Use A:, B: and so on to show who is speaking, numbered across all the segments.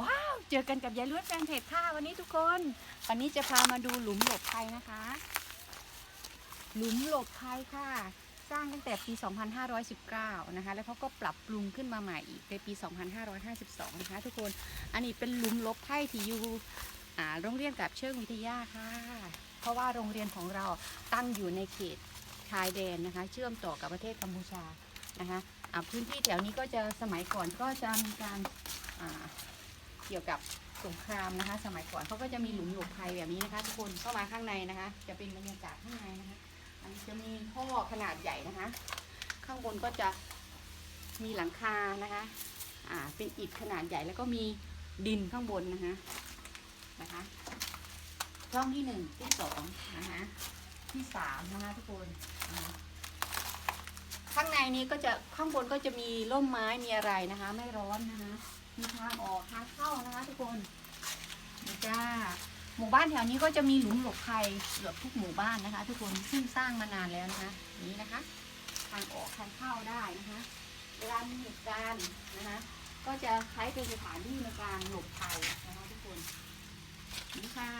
A: ว้าว เจอกันกับยายล้วนแฟนเพจค่ะวันนี้ทุกคน วันนี้จะพามาดูหลุมหลบภัยนะคะ หลุมหลบภัยค่ะ สร้างตั้งแต่ปี 2519 นะคะ แล้วเขาก็ปรับปรุงขึ้นมาใหม่อีกในปี 2552 นะคะ ทุกคน อันนี้เป็นหลุมหลบภัยที่อยู่โรงเรียนกับเชิงวิทยาค่ะ เพราะว่าโรงเรียนของเราตั้งอยู่ในเขตชายแดนนะคะ เชื่อมต่อกับประเทศกัมพูชานะคะอาพื้นที่แถวนี้ก็จะสมัยก่อนก็จะมีการ เกี่ยวกับสงครามนะคะ สมัยก่อนเขาก็จะมีหลุมหลบภัยแบบนี้นะคะ ทุกคนเข้ามาข้างในนะคะ จะเป็นบรรยากาศข้างในนะคะอันนี้จะมีท่อขนาดใหญ่นะคะ ข้างบนก็จะมีหลังคานะคะอ่าเป็นอิฐขนาดใหญ่แล้วก็มีดินข้างบนนะคะนะคะช่องที่หนึ่งที่สองนะคะที่สามนะคะทุกคนอ่า ข้างในนี้ก็จะข้างบนก็จะมีร่มไม้มีอะไรนะคะ ไม่ร้อนนะคะมีทางออกทางเข้านะคะ ทุกคนนี่จ้าหมู่บ้านแถวนี้ก็จะมีหลุมหลบภัยเกือบทุกหมู่บ้านนะคะ ทุกคนซึ่งสร้างมานานแล้วนะคะนี้นะคะ ทางออกทางเข้าได้นะคะเวลามีเหตุการณ์นะคะ ก็จะใช้เป็นสถานที่ในการหลบภัยนะคะทุกคนนี่ค่ะ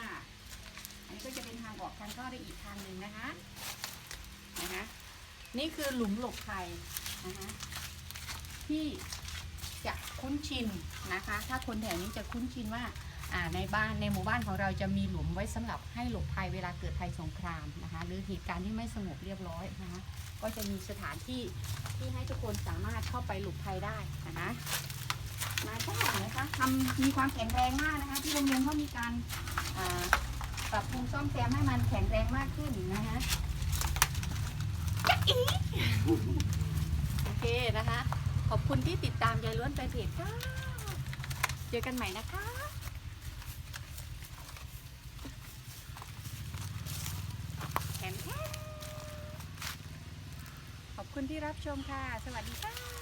A: อันนี้ก็จะเป็นทางออกทางเข้าได้อีกทางหนึ่งนะคะนะคะ นี่คือหลุมหลบภัยนะคะที่จะคุ้นชินนะคะ ถ้าคนแถวนี้จะคุ้นชินว่าในบ้านในหมู่บ้านของเราจะมีหลุมไว้สำหรับให้หลบภัยเวลาเกิดภัยสงครามนะคะ หรือเหตุการณ์ที่ไม่สงบเรียบร้อยนะคะก็จะมีสถานที่ที่ให้ทุกคนสามารถเข้าไปหลบภัยได้นะคะมาแจ้งนะคะทำมีความแข็งแรงมากนะคะ ที่โรงเรียนเขามีการปรับปรุงซ่อมแซมให้มันแข็งแรงมากขึ้นนะคะ โอเคนะคะ ขอบคุณที่ติดตามยายล้วนไปเพจค่ะ เจอกันใหม่นะคะแขนแขนขอบคุณที่รับชมค่ะ สวัสดีค่ะ